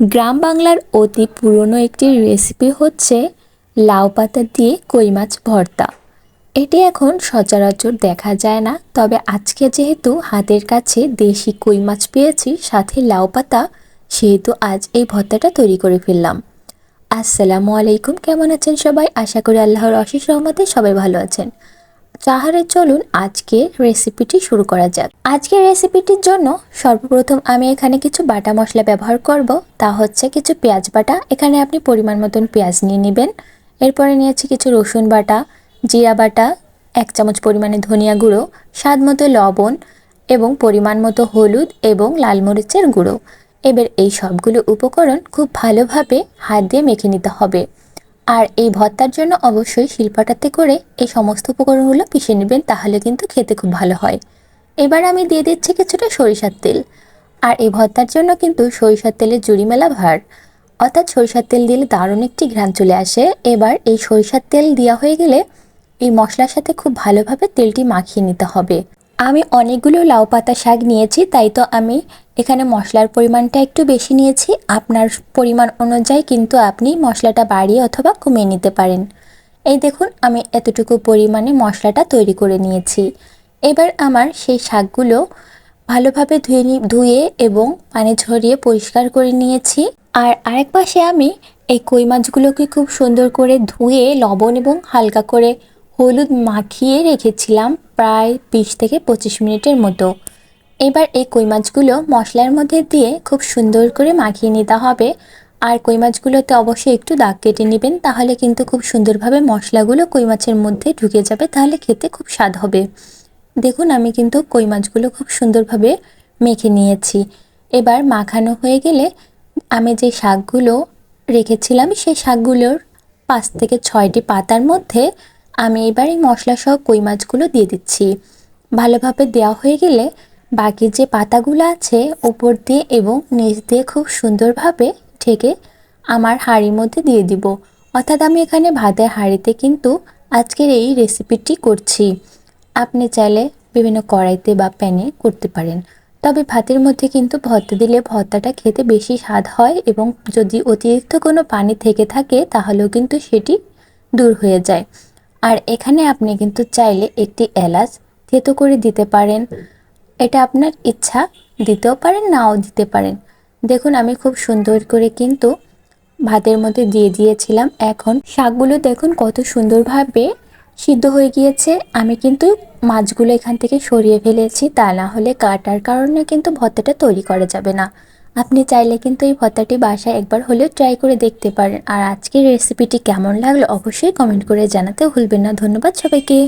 গ্রাম বাংলার অতি পুরনো একটি রেসিপি হচ্ছে লাউ পাতা দিয়ে কই মাছ ভর্তা। এটি এখন সচরাচর দেখা যায় না, তবে আজকে যেহেতু হাতের কাছে দেশি কই মাছ পেয়েছি, সাথে লাউ পাতা, সেহেতু আজ এই ভর্তাটা তৈরি করে ফেললাম। আসসালামু আলাইকুম, কেমন আছেন সবাই? আশা করি আল্লাহর অশেষ রহমতে সবাই ভালো আছেন। তাহলে চলুন আজকে রেসিপিটি শুরু করা যাক। আজকের রেসিপিটির জন্য সর্বপ্রথম আমি এখানে কিছু বাটা মশলা ব্যবহার করব। তা হচ্ছে কিছু পেঁয়াজ বাটা। এখানে আপনি পরিমাণ মতন পেঁয়াজ নিয়ে নেবেন। এরপরে নিয়েছি কিছু রসুন বাটা, জিরা বাটা, এক চামচ পরিমাণে ধনিয়া গুঁড়ো, স্বাদ মতো লবণ এবং পরিমাণ মতো হলুদ এবং লাল মরিচের গুঁড়ো। এবার এই সবগুলো উপকরণ খুব ভালোভাবে হাত দিয়ে মেখে নিতে হবে। আর এই ভর্তার জন্য অবশ্যই শিলপাটাতে করে এই সমস্ত উপকরণগুলো পিষে নেবেন, তাহলে কিন্তু খেতে খুব ভালো হয়। এবার আমি দিয়ে দিচ্ছি কিছুটা সরিষার তেল। আর এই ভর্তার জন্য কিন্তু সরিষার তেলের জুড়ি মেলা ভার। অর্থাৎ সরিষার তেল দিলে দারুণ একটি ঘ্রাণ চলে আসে। এবার এই সরিষার তেল দেওয়া হয়ে গেলে এই মশলার সাথে খুব ভালোভাবে তেলটি মাখিয়ে নিতে হবে। আমি অনেকগুলো লাউ পাতা শাক নিয়েছি, তাই তো আমি এখানে মশলার পরিমাণটা একটু বেশি নিয়েছি। আপনার পরিমাণ অনুযায়ী কিন্তু আপনি মশলাটা বাড়িয়ে অথবা কমিয়ে নিতে পারেন। এই দেখুন, আমি এতটুকু পরিমাণে মশলাটা তৈরি করে নিয়েছি। এবার আমার সেই শাকগুলো ভালোভাবে ধুয়ে ধুয়ে এবং পানি ঝরিয়ে পরিষ্কার করে নিয়েছি। আর আরেক পাশে আমি এই কই মাছগুলোকে খুব সুন্দর করে ধুয়ে লবণ এবং হালকা করে হলুদ মাখিয়ে রেখেছিলাম। প্রায় বিশ থেকে পঁচিশ মিনিটের মতো। এবার এই কই মাছগুলো মশলার মধ্যে দিয়ে খুব সুন্দর করে মাখিয়ে নিতে হবে। আর কই মাছগুলোতে অবশ্যই একটু দাগ কেটে নেবেন, তাহলে কিন্তু খুব সুন্দরভাবে মশলাগুলো কই মাছের মধ্যে ঢুকে যাবে, তাহলে খেতে খুব স্বাদ হবে। দেখুন, আমি কিন্তু কই মাছগুলো খুব সুন্দরভাবে মেখে নিয়েছি। এবার মাখানো হয়ে গেলে আমি যে শাকগুলো রেখেছিলাম, সেই শাকগুলোর পাঁচ থেকে ছয়টি পাতার মধ্যে আমি এবার এই মশলা সহ কই মাছগুলো দিয়ে দিচ্ছি। ভালোভাবে দেওয়া হয়ে গেলে বাকি যে পাতাগুলো আছে উপর দিয়ে এবং নিচ দিয়ে খুব সুন্দরভাবে ঢেকে আমার হাঁড়ির মধ্যে দিয়ে দিব। অর্থাৎ আমি এখানে ভাতের হাঁড়িতে কিন্তু আজকের এই রেসিপিটি করছি। আপনি চাইলে বিভিন্ন কড়াইতে বা প্যানে করতে পারেন। তবে ভাতের মধ্যে কিন্তু ভর্তা দিলে ভর্তাটা খেতে বেশি স্বাদ হয় এবং যদি অতিরিক্ত কোনো পানি থেকে থাকে তাহলেও কিন্তু সেটি দূর হয়ে যায়। আর এখানে আপনি কিন্তু চাইলে একটি এলাচ থেতো করে দিতে পারেন। এটা আপনার ইচ্ছা, দিতেও পারেন, নাও দিতে পারেন। দেখুন, আমি খুব সুন্দর করে কিন্তু ভাতের মধ্যে দিয়ে দিয়েছিলাম। এখন শাকগুলো দেখুন কত সুন্দরভাবে সিদ্ধ হয়ে গিয়েছে। আমি কিন্তু মাছগুলো এখান থেকে সরিয়ে ফেলেছি। তা না হলে কাটার কারণে কিন্তু ভর্তাটা তৈরি করা যাবে না। আপনি চাইলে কিন্তু এই ভর্তাটি বাসায় একবার হলেও ট্রাই করে দেখতে পারেন। আর আজকের রেসিপিটি কেমন লাগল অবশ্যই কমেন্ট করে জানাতে ভুলবেন না। ধন্যবাদ সবাইকে।